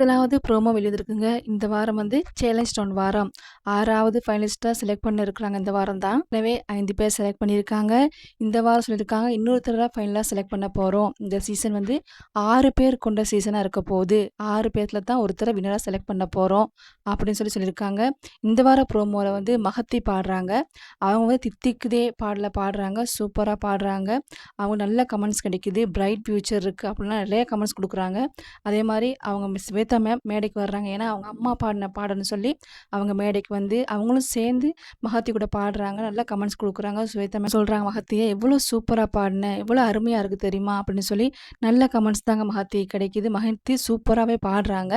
பத்தலாவது promo வெளியிருக்குங்க இந்த வாரம் வந்து சேலஞ்ச் டவுன் வாரம். ஆறாவது ஃபைனலிஸ்ட்டாக செலக்ட் பண்ண இருக்கிறாங்க. இந்த வாரம் தான். எனவே ஐந்து பேர் செலக்ட் பண்ணியிருக்காங்க. இந்த வாரம் சொல்லியிருக்காங்க. இன்னொருத்தராக ஃபைனலாக செலக்ட் பண்ண போகிறோம் இந்த சீசன் வந்து ஆறு பேர் கொண்ட சீசனாக இருக்க போகுது. ஆறு பேர்த்தில் தான் ஒருத்தரை வினராக செலக்ட் பண்ண போகிறோம் அப்படின்னு சொல்லி சொல்லியிருக்காங்க. இந்த வார ப்ரோமோவில் வந்து மகத்தி பாடுறாங்க. அவங்க வந்து தித்திக்குதே பாடல பாடுறாங்க. சூப்பராக பாடுறாங்க. அவங்க நல்ல கமெண்ட்ஸ் கிடைக்குது. பிரைட் ஃபியூச்சர் இருக்குது அப்படின்னா நிறைய கமெண்ட்ஸ் கொடுக்குறாங்க. அதே மாதிரி அவங்க மிஸ் ஸ்வேதா மேம் மேடைக்கு வர்றாங்க. ஏன்னா அவங்க அம்மா பாடின பாடன்னு சொல்லி அவங்க மேடைக்கு வந்து அவங்களும் சேர்ந்து மகத்தி கூட பாடுறாங்க. நல்லா கமெண்ட்ஸ் கொடுக்குறாங்க. சுவேதா மேம் சொல்கிறாங்க மகத்தியை எவ்வளோ சூப்பராக பாடினேன் எவ்வளோ அருமையாக இருக்குது தெரியுமா? அப்படின்னு சொல்லி நல்ல கமெண்ட்ஸ் தாங்க மகத்தி கிடைக்கிது. மகத்தி சூப்பராகவே பாடுறாங்க.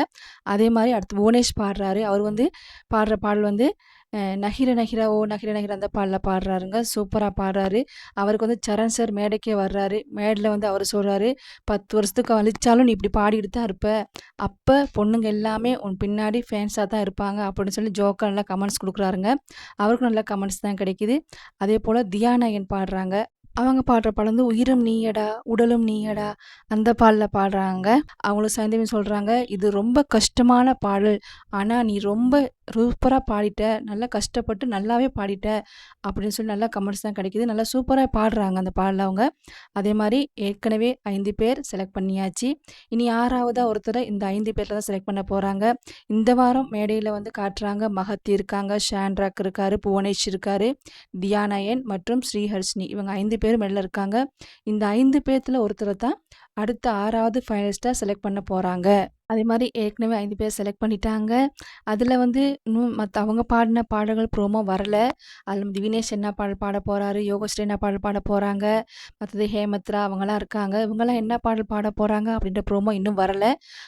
அதே மாதிரி அடுத்து புவனேஷ் பாடுறாரு. அவர் வந்து பாடுற பாடல் வந்து நகிர நகிரா ஓ நகிர நகிர அந்த பாடலில் பாடுறாருங்க. சூப்பராக பாடுறாரு. அவருக்கு வந்து சரண் சார் மேடைக்கே வர்றாரு. மேடையில் வந்து அவர் சொல்கிறாரு பத்து வருஷத்துக்கு அழிச்சாலும் நீ இப்படி பாடிக்கிட்டு தான் இருப்ப. அப்போ பொண்ணுங்க எல்லாமே உன் பின்னாடி ஃபேன்ஸாக தான் இருப்பாங்க. அப்படின்னு சொல்லி ஜோக்கர் நல்லா கமெண்ட்ஸ் கொடுக்குறாருங்க. அவருக்கும் நல்ல கமெண்ட்ஸ் தான் கிடைக்கிது. அதே போல் தியாநாயகன் பாடுறாங்க. அவங்க பாடுற பாடம் வந்து உயிரும் நீயடா உடலும் நீயடா அந்த பாடலில் பாடுறாங்க. அவங்களும் சைந்தவி சொல்கிறாங்க இது ரொம்ப கஷ்டமான பாடல். ஆனால் நீ ரொம்ப சூப்பராக பாடிட்ட நல்லா கஷ்டப்பட்டு நல்லாவே பாடிட்ட அப்படின்னு சொல்லி நல்லா கமெண்ட்ஸ் தான் கிடைக்கிது. நல்லா சூப்பராக பாடுறாங்க அந்த பாடல அவங்க. அதே மாதிரி ஏற்கனவே ஐந்து பேர் செலக்ட் பண்ணியாச்சு. இனி ஆறாவதாக ஒருத்தரை இந்த ஐந்து பேரில் தான் செலக்ட் பண்ண போகிறாங்க இந்த வாரம் மேடையில் வந்து காட்டுறாங்க. மகத்தி இருக்காங்க ஷான்ராக் இருக்கார் புவனேஷ் இருக்கார் தியானயன் மற்றும் ஸ்ரீஹர்ஷினி. இவங்க ஐந்து பேர் மேலே இருக்காங்க. இந்த ஐந்து பேர்த்தில் ஒருத்தரை தான் அடுத்த ஆறாவது ஃபைனலிஸ்ட்டாக செலக்ட் பண்ண போகிறாங்க அதே மாதிரி ஏற்கனவே ஐந்து பேர் செலக்ட் பண்ணிட்டாங்க. அதில் வந்து இன்னும் மற்ற அவங்க பாடின பாடல்கள் ப்ரோமோ வரல. அதில் திவினேஷ் என்ன பாடல் பாட போகிறாரு யோகஸ்ரீ என்ன பாடல் பாட போகிறாங்க மற்றது ஹேமத்ரா அவங்களாம் இருக்காங்க. இவங்கெல்லாம் என்ன பாடல் பாட போகிறாங்க அப்படின்ற ப்ரோமோ இன்னும் வரல.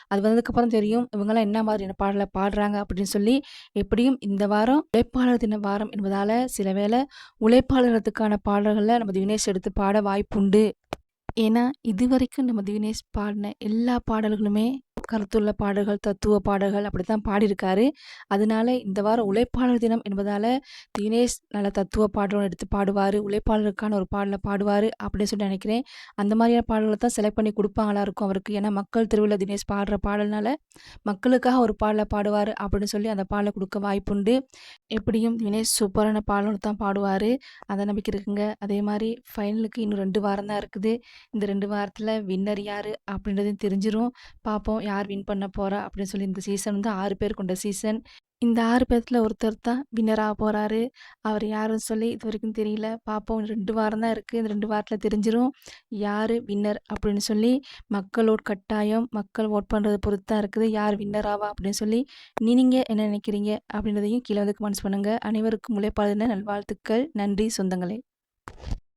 அது வந்ததுக்கப்புறம் தெரியும் இவங்கெல்லாம் என்ன மாதிரியான பாடலை பாடுறாங்க அப்படின்னு சொல்லி எப்படியும் இந்த வாரம் உழைப்பாளர் தின வாரம் என்பதால் சில வேளை உழைப்பாளர்களுக்கான பாடல்களில் நம்ம திவினேஷ் எடுத்து பாட வாய்ப்புண்டு. ஏன்னா இதுவரைக்கும் நம்ம திவினேஷ் பாடின எல்லா பாடல்களுமே கருத்துள்ள பாடல்கள் தத்துவ பாடல்கள் அப்படி தான் பாடியிருக்காரு. அதனால இந்த வாரம் உழைப்பாளர் தினம் என்பதால் தினேஷ் நல்ல தத்துவ பாடலும் எடுத்து பாடுவார் உழைப்பாளருக்கான ஒரு பாடலை பாடுவார் அப்படின்னு சொல்லி நினைக்கிறேன். அந்த மாதிரியான பாடல்களை தான் செலக்ட் பண்ணி கொடுப்பாங்களா இருக்கும் அவருக்கு. ஏன்னா மக்கள் திருவிழா தினேஷ் பாடுற பாடல்னால மக்களுக்காக ஒரு பாடலை பாடுவார் அப்படின்னு சொல்லி அந்த பாடலை கொடுக்க வாய்ப்புண்டு. எப்படியும் தினேஷ் சூப்பரான பாடலும் தான் பாடுவார். அதை நம்பிக்கை இருக்குங்க. அதே மாதிரி ஃபைனலுக்கு இன்னும் ரெண்டு வாரம் தான் இருக்குது. இந்த ரெண்டு வாரத்தில் வின்னர் யார் அப்படின்றதையும் தெரிஞ்சிடும் பார்ப்போம். யார் யார் வின் பண்ண போகிறா அப்படின்னு சொல்லி இந்த சீசன் வந்து ஆறு பேர் கொண்ட சீசன் இந்த ஆறு பேர்த்தில் ஒருத்தர் தான் வின்னராக போகிறாரு அவர் யாருன்னு சொல்லி இது வரைக்கும் தெரியல. பார்ப்போம் ரெண்டு வாரம் தான் இருக்குது இந்த ரெண்டு வாரத்தில் தெரிஞ்சிடும் யார் வின்னர் அப்படின்னு சொல்லி மக்களோட கட்டாயம் மக்கள் ஓட் பண்ணுறதை பொறுத்து தான் இருக்குது. யார் வின்னராவா அப்படின்னு சொல்லி நீங்கள் என்ன நினைக்கிறீங்க அப்படின்றதையும் கீழே வந்து கமெண்ட்ஸ் பண்ணுங்கள் அனைவருக்கும் உழைப்பாளர் நல்வாழ்த்துக்கள். நன்றி. சொந்தங்களே.